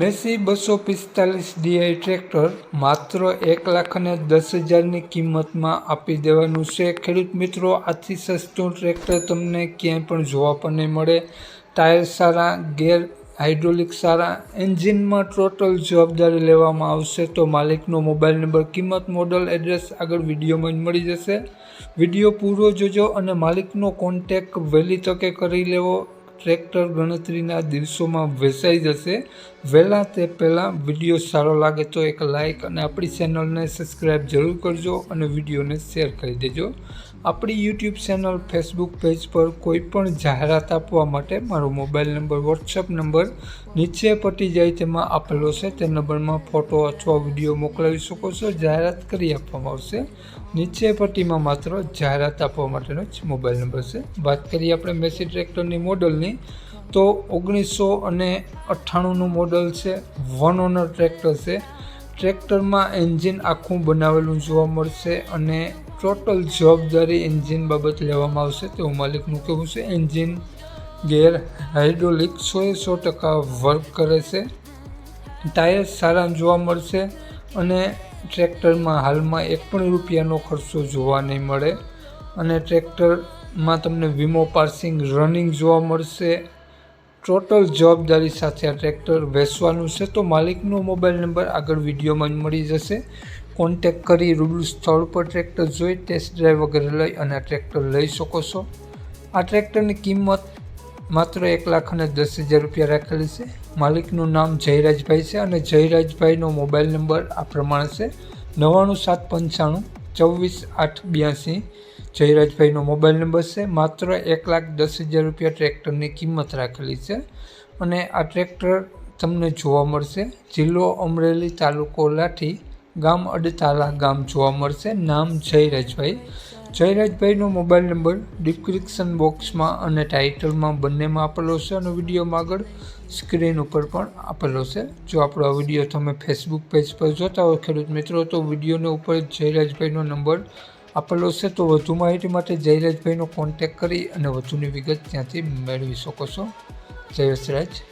Massey બસો પિસ્તાલીસ D I tractor માત્ર એક લાખ અને દસ હજારની કિંમતમાં આપી દેવાનું છે. ખેડૂત મિત્રો, આથી સસ્તું ટ્રેક્ટર તમને ક્યાંય પણ જોવા પણ નહીં મળે. ટાયર સારા, ગેર હાઇડ્રોલિક સારા, એન્જિનમાં ટોટલ જવાબદારી લેવામાં આવશે તો માલિકનો મોબાઈલ નંબર, કિંમત, મોડલ, એડ્રેસ આગળ વિડીયોમાં મળી જશે. વીડિયો પૂરો જોજો અને માલિકનો કોન્ટેક વહેલી તકે કરી લેવો. ટ્રેક્ટર ગણતરીના દિવસોમાં વેચાઈ જશે. વહેલા તે પહેલાં વીડિયો સારો લાગે તો એક લાઇક અને આપણી ચેનલને સબસ્ક્રાઈબ જરૂર કરજો અને વિડીયોને શેર કરી દેજો. આપણી યુટ્યુબ ચેનલ, ફેસબુક પેજ પર કોઈ પણ જાહેરાત આપવા માટે મારો મોબાઈલ નંબર વોટ્સઅપ નંબર નીચે પટી જાય તેમાં આપેલો છે. તે નંબરમાં ફોટો અથવા વીડિયો મોકલાવી શકો છો. જાહેરાત કરી આપવામાં આવશે. નીચે પટ્ટીમાં માત્ર જાહેરાત આપવા માટેનો જ મોબાઈલ નંબર છે. વાત કરીએ આપણે મેસી ટ્રેક્ટરની મોડલની. તો ઓગણીસો અને અઠ્ઠાણુંનું મોડલ છે વન ઓનર ટ્રેક્ટર છે. ટ્રેક્ટરમાં એન્જિન આખું બનાવેલું જોવા મળશે અને ટોટલ જવાબદારી એન્જિન બાબત લેવામાં આવશે. તેવું માલિકનું કહેવું છે એન્જિન ગેર હાઇડ્રોલિક સો એ સો ટકા વર્ક કરે છે. ટાયર સારા જોવા મળશે અને ટ્રેક્ટરમાં હાલમાં એક પણ રૂપિયાનો ખર્ચો જોવા નહીં મળે. અને ટ્રેક્ટરમાં તમને વીમો પાર્સિંગ રનિંગ જોવા મળશે. ટોટલ જવાબદારી સાથે આ ટ્રેક્ટર વેચવાનું છે. તો માલિકનો મોબાઈલ નંબર આગળ વિડીયોમાં મળી જશે. કોન્ટેક કરી રૂબરૂ સ્થળ પર ટ્રેક્ટર જોઈ ટેસ્ટ ડ્રાઈવ વગેરે લઈ અને આ ટ્રેક્ટર લઈ શકો છો. આ ટ્રેક્ટરની કિંમત માત્ર એક લાખ અને દસ હજાર રૂપિયા રાખેલી છે. માલિકનું નામ જયરાજભાઈ છે અને જયરાજભાઈનો મોબાઈલ નંબર આ પ્રમાણે છે. નવ્વાણું સાત પંચાણું ચોવીસ આઠ બ્યાસી. જયરાજભાઈનો મોબાઈલ નંબર છે. માત્ર એક લાખ દસ હજાર રૂપિયા ટ્રેક્ટરની કિંમત રાખેલી છે. અને આ ટ્રેક્ટર તમને જોવા મળશે. જિલ્લો અમરેલી તાલુકો લાઠી ગામ અડતાલા ગામ જોવા મળશે. નામ જયરાજભાઈ. જયરાજભાઈનો મોબાઈલ નંબર ડિસ્ક્રિપ્શન બોક્સમાં અને ટાઇટલમાં બંનેમાં આપેલો છે અને વિડીયોમાં આગળ સ્ક્રીન ઉપર પણ આપેલો છે. જો આપણો આ વીડિયો તમે ફેસબુક પેજ પર જોતા હોય, ખેડૂત મિત્રો, તો વિડીયોને ઉપર જયરાજભાઈનો નંબર આપેલો છે. તો વધુ માહિતી માટે જયરાજભાઈનો કોન્ટેક કરી અને વધુની વિગત ત્યાંથી મેળવી શકો છો. જય વસરાજ.